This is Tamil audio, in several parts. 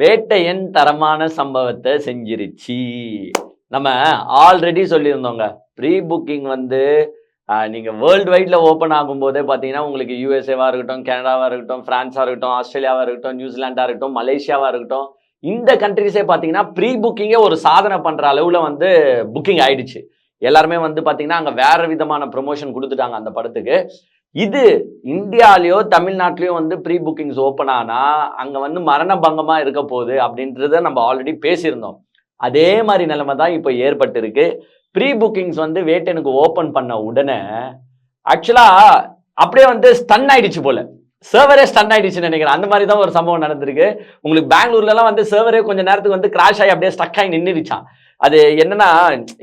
வேட்டையன் தரமான சம்பவத்தை செஞ்சிருச்சு. நம்ம ஆல்ரெடி சொல்லியிருந்தோங்க. ப்ரீ புக்கிங் வந்து நீங்கள் வேர்ல்டு வைட்ல ஓப்பன் ஆகும்போதே பார்த்தீங்கன்னா உங்களுக்கு யூஎஸ்ஏவாக இருக்கட்டும் கனடாவாக இருக்கட்டும் ஃப்ரான்ஸாக இருக்கட்டும் ஆஸ்திரேலியாவாக இருக்கட்டும் நியூசிலாண்டாக இருக்கட்டும் மலேசியாவாக இருக்கட்டும் இந்த கண்ட்ரிஸே பார்த்தீங்கன்னா ப்ரீ புக்கிங்கே ஒரு சாதனை பண்ணுற அளவில் வந்து புக்கிங் ஆயிடுச்சு. எல்லாருமே வந்து பார்த்தீங்கன்னா அங்கே வேற விதமான ப்ரொமோஷன் கொடுத்துட்டாங்க அந்த படத்துக்கு. இது இந்தியாலேயோ தமிழ்நாட்டிலையோ வந்து ப்ரீ புக்கிங்ஸ் ஓப்பன் ஆனால் அங்கே வந்து மரண பங்கமாக இருக்க போகுது அப்படின்றத நம்ம ஆல்ரெடி பேசியிருந்தோம். அதே மாதிரி நிலைமை தான் இப்போ ஏற்பட்டிருக்கு. ப்ரீ புக்கிங்ஸ் வந்து வேட்டனுக்கு ஓப்பன் பண்ண உடனே ஆக்சுவலாக அப்படியே வந்து ஸ்டன் ஆயிடுச்சு போல. சர்வரே ஸ்டன் ஆயிடுச்சுன்னு நினைக்கிறேன். அந்த மாதிரி தான் ஒரு சம்பவம் நடந்திருக்கு. உங்களுக்கு பெங்களூர்லலாம் வந்து சர்வரே கொஞ்ச நேரத்துக்கு வந்து கிராஷ் ஆகி அப்படியே ஸ்டக் ஆகி நின்றுடுச்சான் அது என்னன்னா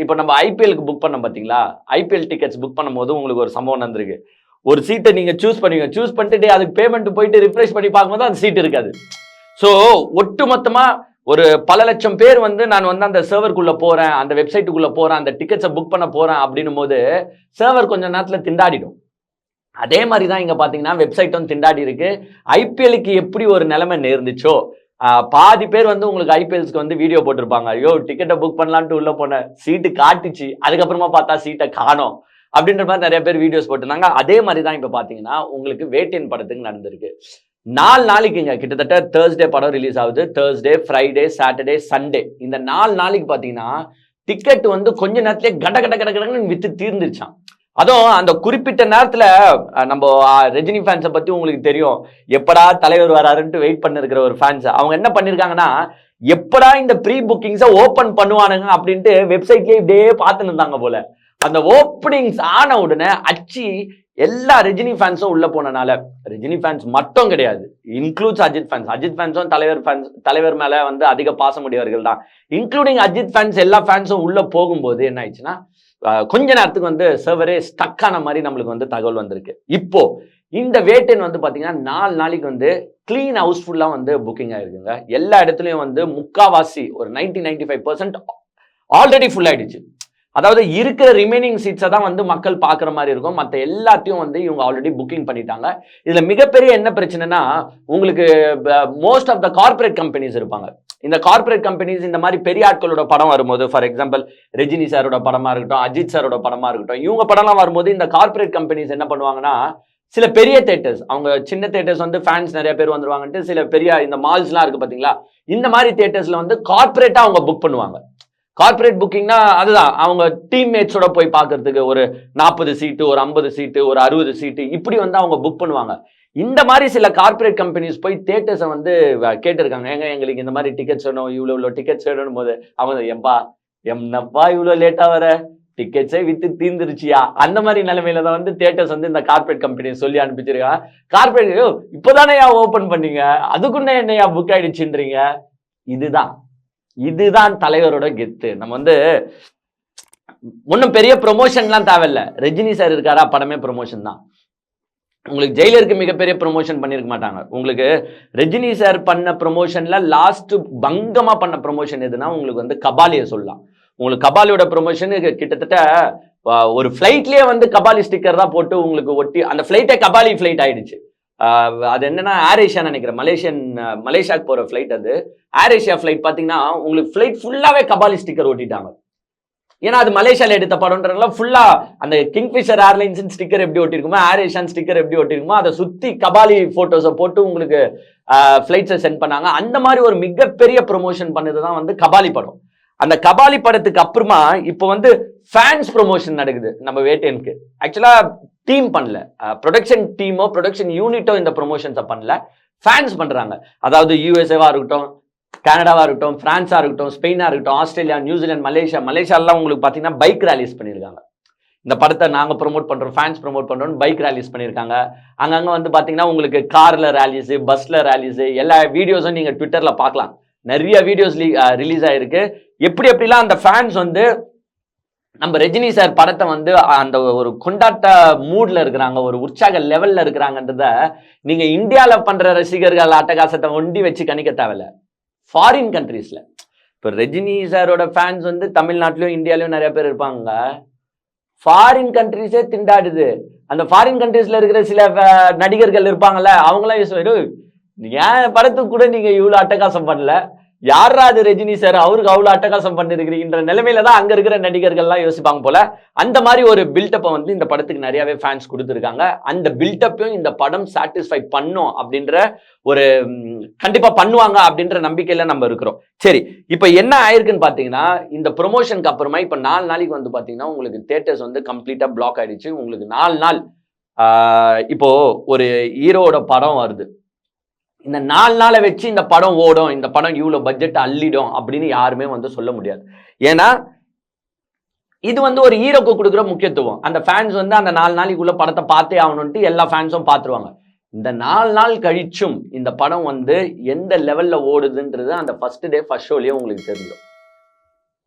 இப்போ நம்ம ஐபிஎலுக்கு புக் பண்ணோம் பார்த்தீங்களா ஐபிஎல் டிக்கெட்ஸ் புக் பண்ணும்போது உங்களுக்கு ஒரு சம்பவம் நடந்திருக்கு. ஒரு சீட்டை நீங்க சூஸ் பண்ணுவீங்க. சூஸ் பண்ணிட்டு அதுக்கு பேமெண்ட் போயிட்டு ரிஃப்ரெஷ் பண்ணி பார்க்கும்போது அந்த சீட் இருக்காது. ஸோ ஒட்டுமொத்தமா ஒரு பல லட்சம் பேர் வந்து நான் வந்து அந்த சர்வருக்குள்ள போறேன் அந்த வெப்சைட்டுக்குள்ள போறேன் அந்த டிக்கெட்ஸை புக் பண்ண போறேன் அப்படின்னும் போது சர்வர் கொஞ்ச நேரத்தில் திண்டாடிடும். அதே மாதிரி தான் இங்கே பார்த்தீங்கன்னா வெப்சைட்டும் திண்டாடி இருக்கு. ஐபிஎலுக்கு எப்படி ஒரு நிலைமை நேர்ந்துச்சோ பாதி பேர் வந்து உங்களுக்கு ஐபிஎல்ஸ்க்கு வந்து வீடியோ போட்டிருப்பாங்க. ஐயோ டிக்கெட்டை புக் பண்ணலான்ட்டு உள்ளே போனேன் சீட்டு காட்டுச்சு. அதுக்கப்புறமா பார்த்தா சீட்டை காணோம். அப்படின்ற மாதிரி நிறைய பேர் வீடியோஸ் போட்டிருந்தாங்க. அதே மாதிரி தான் இப்போ பார்த்தீங்கன்னா உங்களுக்கு வேட்டியன் படத்துக்கு நடந்திருக்கு. நாலு நாளைக்குங்க கிட்டத்தட்ட தேர்ஸ்டே படம் ரிலீஸ் ஆகுது. தேர்ஸ்டே ஃப்ரைடே சாட்டர்டே சண்டே இந்த நாலு நாளைக்கு பார்த்தீங்கன்னா டிக்கெட் வந்து கொஞ்ச நேரத்திலே கட கட கட கடன்னு வித்து தீர்ந்துருச்சான் அதுவும் அந்த குறிப்பிட்ட நேரத்தில் நம்ம ரஜினி ஃபேன்ஸை பற்றி உங்களுக்கு தெரியும். எப்படா தலைவர் வராருன்ட்டு வெயிட் பண்ணிருக்கிற ஒரு ஃபேன்ஸ் அவங்க என்ன பண்ணியிருக்காங்கன்னா எப்படா இந்த ப்ரீ புக்கிங்ஸை ஓப்பன் பண்ணுவானுங்க அப்படின்ட்டு வெப்சைட்லேயே இப்படியே பார்த்துன்னு இருந்தாங்க போல. அந்த ஓப்பனிங்ஸ் ஆன உடனே அச்சி எல்லா ரஜினி ஃபேன்ஸும் உள்ள போனனால ரஜினி ஃபேன்ஸ் மட்டும் கிடையாது. இன்க்ளூட்ஸ் அஜித் ஃபேன்ஸ் அஜித் ஃபேன்ஸும் தலைவர் ஃபேன்ஸ் தலைவர் மேல வந்து அதிக பாசமுடையவர்கள் தான். இன்க்ளூடிங் அஜித் ஃபேன்ஸ் எல்லா ஃபேன்ஸும் உள்ள போகும்போது என்ன ஆயிடுச்சுன்னா கொஞ்ச நேரத்துக்கு வந்து சர்வரே ஸ்டக் ஆன மாதிரி நம்மளுக்கு வந்து தகவல் வந்திருக்கு. இப்போ இந்த வேட்டன் வந்து பாத்தீங்கன்னா நாலு நாளைக்கு வந்து கிளீன் ஹவுஸ் ஃபுல்லா வந்து புக்கிங் ஆயிருக்குங்க. எல்லா இடத்துலயும் வந்து முக்காவாசி ஒரு 90 95% ஃபைவ் பர்சன்ட் ஆல்ரெடி ஃபுல் ஆயிடுச்சு. அதாவது இருக்கிற ரிமைனிங் சீட்ஸை தான் வந்து மக்கள் பார்க்குற மாதிரி இருக்கும். மற்ற எல்லாத்தையும் வந்து இவங்க ஆல்ரெடி புக்கிங் பண்ணிட்டாங்க. இதில் மிகப்பெரிய என்ன பிரச்சனைனா உங்களுக்கு most of the corporate companies இருப்பாங்க. இந்த கார்ப்பரேட் கம்பெனிஸ் இந்த மாதிரி பெரிய ஆட்களோட படம் வரும்போது ஃபார் எக்ஸாம்பிள் ரஜினி சாரோட படமாக இருக்கட்டும் அஜித் சாரோட படமாக இருக்கட்டும் இவங்க படம்லாம் வரும்போது இந்த கார்ப்பரேட் கம்பெனிஸ் என்ன பண்ணுவாங்கன்னா சில பெரிய தேட்டர்ஸ் அவங்க சின்ன தேட்டர்ஸ் வந்து ஃபேன்ஸ் நிறைய பேர் வந்துருவாங்கன்ட்டு சில பெரிய இந்த மால்ஸ்லாம் இருக்குது பார்த்தீங்களா இந்த மாதிரி தேட்டர்ஸில் வந்து கார்பரேட்டாக அவங்க புக் பண்ணுவாங்க. கார்ப்பரேட் புக்கிங்னா அதுதான். அவங்க டீம்மேட்ஸோட போய் பார்க்கறதுக்கு ஒரு நாற்பது சீட்டு ஒரு ஐம்பது சீட்டு ஒரு அறுபது சீட்டு இப்படி வந்து அவங்க புக் பண்ணுவாங்க. இந்த மாதிரி சில கார்ப்பரேட் கம்பெனிஸ் போய் தேட்டர்ஸை வந்து வ- கேட்டிருக்காங்க. ஏங்க எங்களுக்கு இந்த மாதிரி டிக்கெட்ஸ் வேணும் இவ்வளோ இவ்வளோ டிக்கெட்ஸ் வேணும் போது அவங்க எம்பா என்னப்பா இவ்வளோ லேட்டாக வர? டிக்கெட்ஸே வித்து தீர்ந்துருச்சியா அந்த மாதிரி நிலைமையில தான் வந்து தேட்டர்ஸ் வந்து இந்த கார்ப்பரேட் கம்பெனி சொல்லி அனுப்பிச்சிருக்காங்க. கார்ப்பரேட் இப்போதானே ஓபன் பண்ணீங்க? அதுக்குன்னே என்னையா புக் ஆயிடுச்சுன்றீங்க? இதுதான். இதுதான் தலைவரோட கெத்து. நம்ம வந்து ஒன்றும் பெரிய ப்ரொமோஷன்லாம் தேவையில்ல. ரஜினி சார் இருக்காரா? படமே ப்ரொமோஷன் தான். உங்களுக்கு ஜெயிலருக்கு மிகப்பெரிய ப்ரொமோஷன் பண்ணியிருக்க மாட்டாங்க. உங்களுக்கு ரஜினி சார் பண்ண ப்ரொமோஷன்ல லாஸ்ட் பங்கமாக பண்ண ப்ரொமோஷன் எதுனா உங்களுக்கு வந்து கபாலியை சொல்லலாம். உங்களுக்கு கபாலியோட ப்ரொமோஷன் கிட்டத்தட்ட ஒரு ஃப்ளைட்லேயே வந்து கபாலி ஸ்டிக்கர் தான் போட்டு உங்களுக்கு ஒட்டி அந்த ஃப்ளைட்டே கபாலி ஃப்ளைட் ஆயிடுச்சு. அது என்னன்னா ஏர் ஏஷியா நினைக்கிறேன். மலேசியன் மலேசியாவுக்கு போற ஃப்ளைட் அது. ஏர் ஏஷியா ஃப்ளைட் பார்த்தீங்கன்னா உங்களுக்கு ஃப்ளைட் ஃபுல்லாவே கபாலி ஸ்டிக்கர் ஓட்டிட்டாங்க ஏன்னா அது மலேசியால எடுத்த படம்ன்றதுனால ஃபுல்லா அந்த கிங்ஃபிஷர் ஏர்லைன்ஸ் ஸ்டிக்கர் எப்படி ஓட்டிருக்குமோ ஏர் ஏஷியன் ஸ்டிக்கர் எப்படி ஓட்டிருக்குமோ அதை சுத்தி கபாலி போட்டோஸை போட்டு உங்களுக்கு ஃபிளைட்ஸை சென்ட் பண்ணாங்க. அந்த மாதிரி ஒரு மிகப்பெரிய ப்ரொமோஷன் பண்ணது தான் வந்து கபாலி படம். அந்த கபாலி படத்துக்கு அப்புறமா இப்போ வந்து ஃபேன்ஸ் ப்ரொமோஷன் நடக்குது நம்ம வேட்டேனுக்கு ஆக்சுவலா டீம் பண்ணல. ப்ரொடக்ஷன் டீமோ ப்ரொடக்ஷன் யூனிட்டோ இந்த ப்ரொமோஷன்ஸை பண்ணல. ஃபேன்ஸ் பண்ணுறாங்க அதாவது யூஎஸ்ஏவாக இருக்கட்டும் கனடாவாக இருக்கட்டும் ஃப்ரான்ஸாக இருக்கட்டும் ஸ்பெயினாக இருக்கட்டும் ஆஸ்திரேலியா நியூசிலாந்து மலேசியா மலேசியாலாம் உங்களுக்கு பார்த்தீங்கன்னா பைக் ரேலிஸ் பண்ணியிருக்காங்க இந்த படத்தை நாங்கள் ப்ரோமோட் பண்ணுறோம் ஃபேன்ஸ் ப்ரோமோட் பண்றோம் பைக் ரேலிஸ் பண்ணியிருக்காங்க அங்கங்கே வந்து பார்த்தீங்கன்னா உங்களுக்கு காரில் ரேலிஸு பஸ்ஸில் ரேலிஸு எல்லா வீடியோஸும் நீங்கள் ட்விட்டரில் பார்க்கலாம் நிறைய வீடியோஸ் ரிலீஸ் ஆகிருக்கு எப்படி எப்படிலாம் அந்த ஃபேன்ஸ் வந்து நம்ம ரஜினி சார் படத்தை வந்து அந்த ஒரு கொண்டாட்ட மூட்ல இருக்கிறாங்க ஒரு உற்சாக லெவல்ல இருக்கிறாங்கன்றத நீங்க இந்தியாவில் பண்ற ரசிகர்கள் அட்டகாசத்தை ஒண்டி வச்சு கணிக்க தேவையில்ல. ஃபாரின் கண்ட்ரீஸ்ல இப்போ ரஜினி சாரோட ஃபேன்ஸ் வந்து தமிழ்நாட்டிலும் இந்தியாலையும் நிறைய பேர் இருப்பாங்க. ஃபாரின் கண்ட்ரீஸே திண்டாடுது. அந்த ஃபாரின் கண்ட்ரீஸ்ல இருக்கிற சில நடிகர்கள் இருப்பாங்கல்ல அவங்களாம் யோசிச்சு, ஏன் படத்துக்கு கூட நீங்க இவ்வளோ அட்டகாசம் பண்ணல? யாரா அது ரஜினி சார் அவருக்கு அவ்வளோ அட்டகாசம் பண்ணிருக்கிறீங்கன்ற நிலைமையில தான் அங்கே இருக்கிற நடிகர்கள்லாம் யோசிப்பாங்க போல. அந்த மாதிரி ஒரு பில்டப்பை வந்து இந்த படத்துக்கு நிறையாவே ஃபேன்ஸ் கொடுத்துருக்காங்க. அந்த பில்டப்பையும் இந்த படம் சாட்டிஸ்ஃபை பண்ணும் அப்படின்ற ஒரு கண்டிப்பாக பண்ணுவாங்க அப்படின்ற நம்பிக்கையில நம்ம இருக்கிறோம். சரி இப்போ என்ன ஆயிருக்குன்னு பார்த்தீங்கன்னா இந்த ப்ரொமோஷனுக்கு அப்புறமா இப்போ நாலு நாளைக்கு வந்து பார்த்தீங்கன்னா உங்களுக்கு தேட்டர்ஸ் வந்து கம்ப்ளீட்டாக பிளாக் ஆயிடுச்சு. உங்களுக்கு நாலு நாள் இப்போ ஒரு ஹீரோட படம் வருது. இந்த நாலு நாளை வச்சு இந்த படம் ஓடும் இந்த படம் இவ்வளோ பட்ஜெட் அள்ளிடும் அப்படின்னு யாருமே வந்து சொல்ல முடியாது. ஏன்னா இது வந்து ஒரு ஹீரோக்கு கொடுக்குற முக்கியத்துவம். அந்த ஃபேன்ஸ் வந்து அந்த நாலு நாளைக்குள்ள படத்தை பார்த்தே ஆகணும்ட்டு எல்லா ஃபேன்ஸும் பார்த்துருவாங்க. இந்த நாலு நாள் கழிச்சும் இந்த படம் வந்து எந்த லெவல்ல ஓடுதுன்றது அந்த ஃபர்ஸ்ட் டே ஃபர்ஸ்ட் ஷோலேயே உங்களுக்கு தெரிஞ்சிடும்.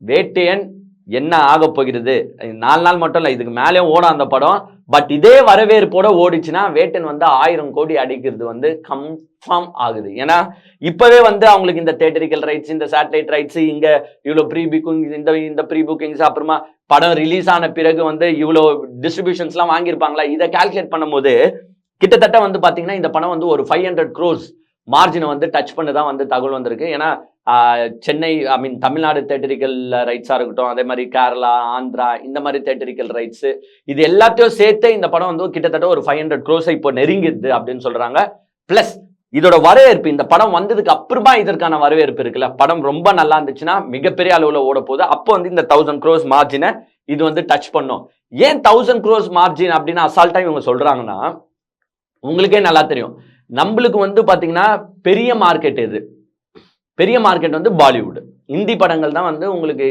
வேட்டையன் என்ன ஆக போகிறது? நாலு நாள் மட்டும் இல்லை இதுக்கு மேலே ஓடும் அந்த படம். பட் இதே வரவேற்போட ஓடிச்சுன்னா வேட்டன் வந்து ஆயிரம் கோடி அடிக்கிறது வந்து கன்ஃபார்ம் ஆகுது. ஏன்னா இப்பவே வந்து அவங்களுக்கு இந்த தேட்டரிக்கல் ரைட்ஸ் இந்த சேட்டலைட் ரைட்ஸ் இங்க இவ்வளோ ப்ரீ புக்கிங் இந்த இந்த ப்ரீ புக்கிங்ஸ் அப்புறமா படம் ரிலீஸ் ஆன பிறகு வந்து இவ்வளோ டிஸ்ட்ரிபியூஷன்ஸ்லாம் வாங்கியிருப்பாங்களா? இதை கால்குலேட் பண்ணும்போது கிட்டத்தட்ட வந்து பாத்தீங்கன்னா இந்த படம் வந்து ஒரு ஃபைவ் ஹண்ட்ரட் க்ரோஸ் மார்ஜினை வந்து டச் பண்ணி தான் வந்து தகவல் வந்திருக்கு. ஏன்னா Chennai I mean Tamil Nadu theatrical ரைட்ஸாக இருக்கட்டும் அதே மாதிரி கேரளா ஆந்திரா இந்த மாதிரி தேட்டரிக்கல் ரைட்ஸு இது எல்லாத்தையும் சேர்த்து இந்த படம் வந்து கிட்டத்தட்ட ஒரு ஃபைவ் ஹண்ட்ரட் க்ரோஸை இப்போ நெருங்கிடுது அப்படின்னு சொல்கிறாங்க ப்ளஸ் இதோட வரவேற்பு இந்த படம் வந்ததுக்கு அப்புறமா இதற்கான வரவேற்பு இருக்குல்ல? படம் ரொம்ப நல்லா இருந்துச்சுன்னா மிகப்பெரிய அளவில் ஓட போகுது. அப்போ வந்து இந்த தௌசண்ட் க்ரோஸ் மார்ஜினை இது வந்து டச் பண்ணும். ஏன் தௌசண்ட் க்ரோஸ் மார்ஜின் அப்படின்னு அசால்ட்டாக இவங்க சொல்கிறாங்கன்னா உங்களுக்கே நல்லா தெரியும். நம்மளுக்கு வந்து பார்த்தீங்கன்னா பெரிய மார்க்கெட் எது? பெரிய மார்க்கெட் வந்து பாலிவுட் இந்தி படங்கள் தான் வந்து உங்களுக்கு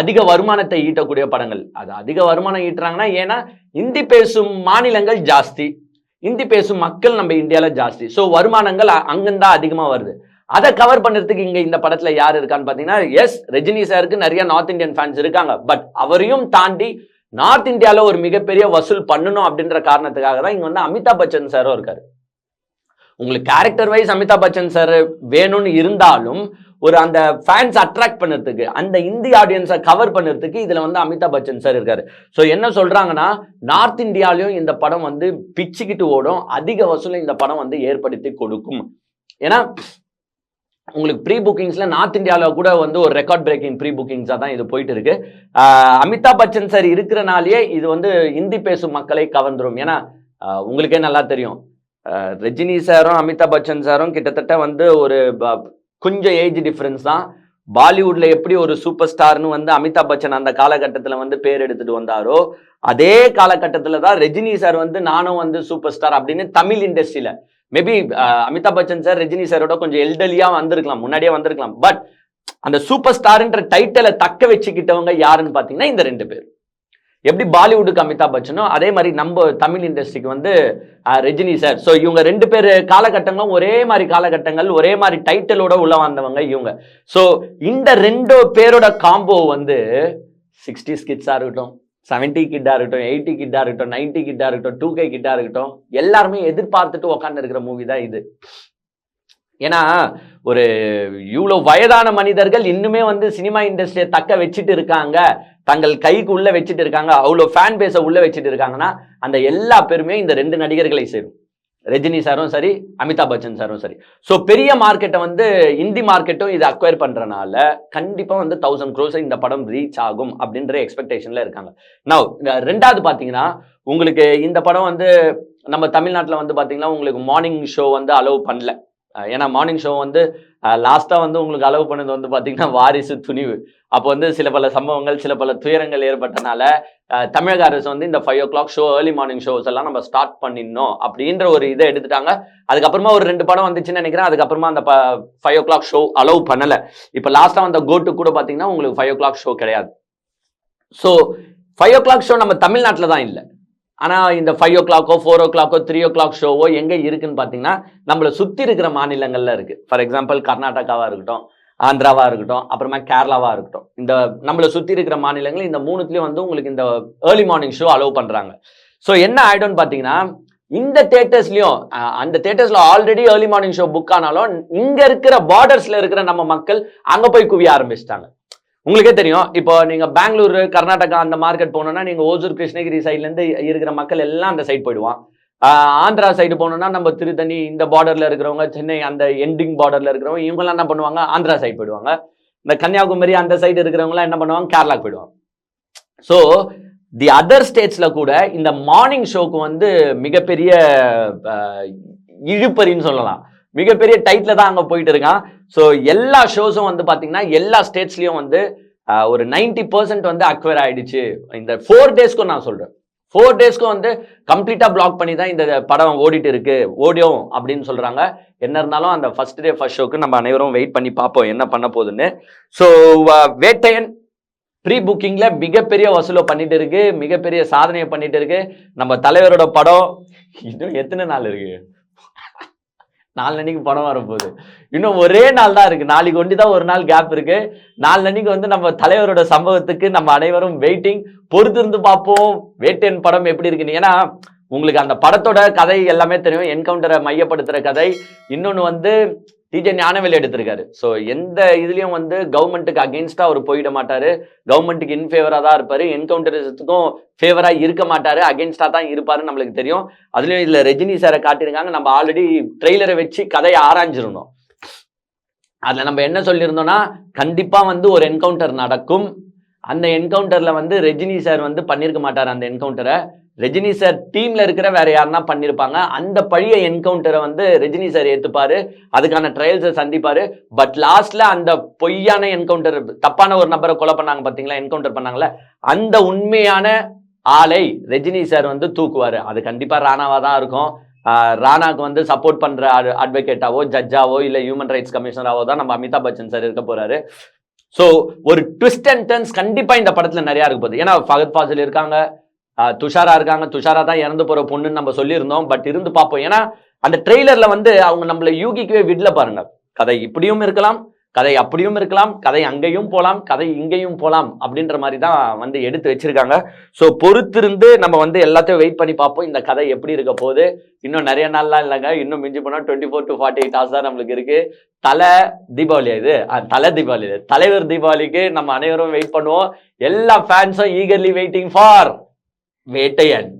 அதிக வருமானத்தை ஈட்டக்கூடிய படங்கள். அது அதிக வருமானம் ஈட்டுறாங்கன்னா ஏன்னா இந்தி பேசும் மாநிலங்கள் ஜாஸ்தி. இந்தி பேசும் மக்கள் நம்ம இந்தியாவில் ஜாஸ்தி. ஸோ வருமானங்கள் அங்கேருந்தான் அதிகமாக வருது. அதை கவர் பண்ணுறதுக்கு இங்கே இந்த படத்தில் யார் இருக்கான்னு பார்த்தீங்கன்னா எஸ் ரஜினி சாருக்கு நிறைய நார்த் இந்தியன் ஃபேன்ஸ் இருக்காங்க. பட் அவரையும் தாண்டி நார்த் இந்தியாவில் ஒரு மிகப்பெரிய வசூல் பண்ணணும் அப்படின்ற காரணத்துக்காக தான் இங்கே வந்து அமிதாப் பச்சன் சாரும் இருக்காரு. உங்களுக்கு character wise Amitabh Bachchan sir வேணும்னு இருந்தாலும் ஒரு அந்த ஃபேன்ஸ் அட்ராக்ட் பண்ணுறதுக்கு அந்த இந்தி ஆடியன்ஸை கவர் பண்ணுறதுக்கு இதில் வந்து அமிதாப் பச்சன் சார் இருக்காரு. ஸோ என்ன சொல்கிறாங்கன்னா நார்த் இந்தியாலையும் இந்த படம் வந்து பிச்சுக்கிட்டு ஓடும். அதிக வசூலை இந்த படம் வந்து ஏற்படுத்தி கொடுக்கும். ஏன்னா உங்களுக்கு ப்ரீ புக்கிங்ஸில் நார்த் இந்தியாவில் கூட வந்து ஒரு ரெக்கார்ட் பிரேக்கிங் ப்ரீ புக்கிங்ஸாக தான் இது போயிட்டு இருக்கு அமிதாப் பச்சன் சார் இருக்கிறனாலேயே இது வந்து இந்தி பேசும் மக்களை கவர்ந்துடும் ஏன்னா உங்களுக்கே நல்லா தெரியும். ரஜினி சாரும் அமிதாப் பச்சன் சாரும் கிட்டத்தட்ட வந்து ஒரு கொஞ்சம் ஏஜ் டிஃப்ரென்ஸ் தான். பாலிவுட்ல எப்படி ஒரு சூப்பர் ஸ்டார்னு வந்து அமிதாப் பச்சன் அந்த காலகட்டத்தில் வந்து பேர் எடுத்துட்டு வந்தாரோ அதே காலகட்டத்தில் தான் ரஜினி சார் வந்து நானும் வந்து சூப்பர் ஸ்டார் அப்படின்னு தமிழ் இண்டஸ்ட்ரியில. மேபி அமிதாப் பச்சன் சார் ரஜினி சாரோட கொஞ்சம் எல்டலியா வந்திருக்கலாம் முன்னாடியே வந்திருக்கலாம். பட் அந்த சூப்பர் ஸ்டார்ன்ற டைட்டிலை தக்க வச்சுக்கிட்டவங்க யாருன்னு பார்த்தீங்கன்னா இந்த ரெண்டு பேர். எப்படி பாலிவுட்டுக்கு அமிதாப் பச்சனோ அதே மாதிரி நம்ம தமிழ் இண்டஸ்ட்ரிக்கு வந்து ரஜினி சார் ஸோ இவங்க ரெண்டு பேர் காலகட்டங்களும் ஒரே மாதிரி காலகட்டங்கள் ஒரே மாதிரி டைட்டிலோட உள்ள வந்தவங்க இவங்க. ஸோ இந்த ரெண்டு பேரோட காம்போ வந்து சிக்ஸ்டி ஸ்கிட்ஸாக இருக்கட்டும் செவன்டி கிட்டா இருக்கட்டும் எயிட்டி கிட்டா இருக்கட்டும் நைன்டி கிட்டா இருக்கட்டும் டூ கே கிட்டா இருக்கட்டும் எல்லாருமே எதிர்பார்த்துட்டு உட்கார்ந்து இருக்கிற மூவி தான் இது. ஏன்னா ஒரு இவ்வளோ வயதான மனிதர்கள் இன்னுமே வந்து சினிமா இண்டஸ்ட்ரியை தக்க வச்சுட்டு இருக்காங்க. தங்கள் கைக்கு உள்ளே வச்சுட்டு இருக்காங்க. அவ்வளோ ஃபேன் பேஸை உள்ளே வச்சுட்டு இருக்காங்கன்னா அந்த எல்லா பேருமே இந்த ரெண்டு நடிகர்களை சேரும். ரஜினி சாரும் சரி அமிதாப் பச்சன் சாரும் சரி. ஸோ பெரிய மார்க்கெட்டை வந்து இந்தி மார்க்கெட்டும் இதை அக்வயர் பண்ணுறனால கண்டிப்பாக வந்து தௌசண்ட் க்ரோஸ் இந்த படம் ரீச் ஆகும் அப்படின்ற எக்ஸ்பெக்டேஷனில் இருக்காங்க. நான் ரெண்டாவது பார்த்தீங்கன்னா உங்களுக்கு இந்த படம் வந்து நம்ம தமிழ்நாட்டில் வந்து பார்த்தீங்கன்னா உங்களுக்கு மார்னிங் ஷோ வந்து அலோவ் பண்ணல. ஏன்னா மார்னிங் ஷோ வந்து லாஸ்ட்டாக வந்து உங்களுக்கு அளவு பண்ணது வந்து பார்த்தீங்கன்னா வாரிசு துணிவு. அப்போ வந்து சில பல சம்பவங்கள் சில பல துயரங்கள் ஏற்பட்டனால தமிழக அரசு வந்து இந்த five o'clock show early morning shows எல்லாம் நம்ம ஸ்டார்ட் பண்ணிடணும் அப்படின்ற ஒரு இதை எடுத்துட்டாங்க. அதுக்கப்புறமா ஒரு ரெண்டு படம் வந்துச்சுன்னு நினைக்கிறேன். அதுக்கப்புறமா அந்த five o'clock show allow பண்ணலை. இப்போ லாஸ்ட்டாக வந்த கோட்டு கூட பார்த்தீங்கன்னா உங்களுக்கு ஃபைவ் ஓ கிளாக் ஷோ கிடையாது. So five o'clock show நம்ம தமிழ்நாட்டில் தான் இல்லை. ஆனால் இந்த ஃபைவ் ஓ கிளாக்கோ ஃபோர் ஓ கிளாக்கோ த்ரீ ஓ கிளாக் ஷோவோ எங்கே இருக்குன்னு பார்த்தீங்கன்னா நம்மளை சுற்றி இருக்கிற மாநிலங்களில் இருக்குது ஃபார் எக்ஸாம்பிள் கர்நாடகாவாக இருக்கட்டும் ஆந்திராவாக இருக்கட்டும் அப்புறமா கேரளாவாக இருக்கட்டும். இந்த நம்மளை சுற்றி இருக்கிற மாநிலங்கள் இந்த மூணுத்துலேயும் வந்து உங்களுக்கு இந்த ஏர்லி மார்னிங் ஷோ அலோவ் பண்ணுறாங்க ஸோ என்ன ஆயிடும்னு பார்த்தீங்கன்னா இந்த தேட்டர்ஸ்லையும் அந்த தேட்டர்ஸில் already early morning show book ஆனாலும் இங்கே இருக்கிற பார்டர்ஸில் இருக்கிற நம்ம மக்கள் அங்கே போய் குவிய ஆரம்பிச்சிட்டாங்க. உங்களுக்கே தெரியும் இப்போ நீங்க பெங்களூரு கர்நாடகா அந்த மார்க்கெட் போனோம்னா நீங்க ஓசூர் கிருஷ்ணகிரி சைட்லேருந்து இருக்கிற மக்கள் எல்லாம் அந்த சைட் போயிடுவான். ஆந்திரா சைடு போனோம்னா நம்ம திருத்தணி இந்த பார்டர்ல இருக்கிறவங்க சென்னை அந்த எண்டிங் பார்டர்ல இருக்கிறவங்க இவங்கெல்லாம் என்ன பண்ணுவாங்க? ஆந்திரா சைடு போயிடுவாங்க. இந்த கன்னியாகுமரி அந்த சைடு இருக்கிறவங்கலாம் என்ன பண்ணுவாங்க? கேரளாக்கு போயிடுவாங்க. ஸோ தி அதர் ஸ்டேட்ஸ்ல கூட இந்த மார்னிங் ஷோக்கு வந்து மிகப்பெரிய இழுப்பறின்னு சொல்லலாம். மிகப்பெரிய டைட்டில் தான் அங்கே போயிட்டு இருக்கான். ஸோ எல்லா ஷோஸும் வந்து பார்த்தீங்கன்னா எல்லா ஸ்டேட்ஸ்லேயும் வந்து ஒரு 90% பர்சன்ட் வந்து அக்வயர் ஆயிடுச்சு. இந்த ஃபோர் டேஸ்க்கும் நான் சொல்கிறேன் ஃபோர் டேஸ்க்கும் வந்து கம்ப்ளீட்டாக பிளாக் பண்ணி தான் இந்த படம் ஓடிட்டு இருக்கு. ஓடியும் அப்படின்னு சொல்கிறாங்க என்ன இருந்தாலும் அந்த ஃபர்ஸ்ட் டே ஃபர்ஸ்ட் ஷோக்கு நம்ம அனைவரும் வெயிட் பண்ணி பார்ப்போம் என்ன பண்ண போகுதுன்னு. ஸோ வேட்டையன் ப்ரீ புக்கிங்கில் மிகப்பெரிய வசூலை பண்ணிட்டு இருக்கு. மிகப்பெரிய சாதனையை பண்ணிட்டு இருக்கு. நம்ம தலைவரோட படம் இன்னும் எத்தனை நாள் இருக்குது நாலு படம் வரப்போகுது இன்னும் ஒரே நாள் தான் இருக்கு. நாளைக்கு ஒண்டி தான் ஒரு நாள் கேப் இருக்கு. நாலு வந்து நம்ம தலைவரோட சம்பவத்துக்கு நம்ம அனைவரும் வெயிட்டிங் பொறுத்திருந்து பார்ப்போம். வேட்டேன் படம் எப்படி இருக்குன்னு. ஏன்னா உங்களுக்கு அந்த படத்தோட கதை எல்லாமே தெரியும். என்கவுண்டரை மையப்படுத்துற கதை. இன்னொன்று வந்து டிஜே ஞானவேல் எடுத்திருக்காரு. ஸோ எந்த இதுலயும் வந்து கவர்மெண்ட்டுக்கு அகேன்ஸ்டா அவர் போயிட மாட்டாரு. கவர்மெண்ட்டுக்கு இன்ஃபேவரா தான் இருப்பாரு. என்கவுண்டரிசத்துக்கும் ஃபேவரா இருக்க மாட்டாரு. அகேன்ஸ்டா தான் இருப்பாருன்னு நம்மளுக்கு தெரியும். அதுலயும் இதுல ரஜினி சாரை காட்டியிருக்காங்க. நம்ம ஆல்ரெடி ட்ரெய்லரை வச்சு கதையை ஆராய்ஞ்சிருந்தோம். அதுல நம்ம என்ன சொல்லியிருந்தோம்னா கண்டிப்பா வந்து ஒரு என்கவுண்டர் நடக்கும். அந்த என்கவுண்டர்ல வந்து ரஜினி சார் வந்து பண்ணியிருக்க மாட்டார் அந்த என்கவுண்டரை ரஜினி சார் டீம்ல இருக்கிற வேற யாருன்னா பண்ணியிருப்பாங்க அந்த பழைய என்கவுண்டரை வந்து ரஜினி சார் ஏத்துப்பாரு. அதுக்கான ட்ரையல்ஸை சந்திப்பாரு. பட் லாஸ்ட்ல அந்த பொய்யான என்கவுண்டர் தப்பான ஒரு நபரை கொலை பண்ணாங்க பாத்தீங்களா? என்கவுண்டர் பண்ணாங்களே அந்த உண்மையான ஆளை ரஜினி சார் வந்து தூக்குவாரு. அது கண்டிப்பா ராணாவா தான் இருக்கும். ராணாவுக்கு ராணாக்கு வந்து சப்போர்ட் பண்ற அட்வொகேட்டாவோ ஜட்ஜாவோ இல்ல ஹியூமன் ரைட்ஸ் கமிஷனராவோ தான் நம்ம அமிதாப் பச்சன் சார் இருக்க போறாரு. ஸோ ஒரு ட்விஸ்ட் அண்ட் டர்ன்ஸ் கண்டிப்பா இந்த படத்துல நிறைய இருக்க போகுது. ஏன்னா ஃபகத் ஃபாசில் இருக்காங்க. துஷாரா இருக்காங்க. துஷாரா தான் இறந்து போற பொண்ணுன்னு நம்ம சொல்லியிருந்தோம். பட் இருந்து பார்ப்போம். ஏன்னா அந்த ட்ரெய்லர்ல வந்து அவங்க நம்மள யூகிக்கவே விடல பாருங்க. கதை இப்படியும் இருக்கலாம் கதை அப்படியும் இருக்கலாம் கதை அங்கேயும் போகலாம் கதை இங்கேயும் போகலாம் அப்படின்ற மாதிரி தான் வந்து எடுத்து வச்சிருக்காங்க. ஸோ பொறுத்திருந்து நம்ம வந்து எல்லாத்தையும் வெயிட் பண்ணி பார்ப்போம். இந்த கதை எப்படி இருக்க போகுது? இன்னும் நிறைய நாள்லாம் இல்லைங்க. இன்னும் மிஞ்சி போனால் twenty four to forty eight hours தான் நம்மளுக்கு இருக்கு. தலை தீபாவளி இது. தலை தீபாவளி தலைவர் தீபாவளிக்கு நம்ம அனைவரும் வெயிட் பண்ணுவோம். எல்லா ஃபேன்ஸும் ஈகர்லி வெயிட்டிங் ஃபார் வேட்டையன்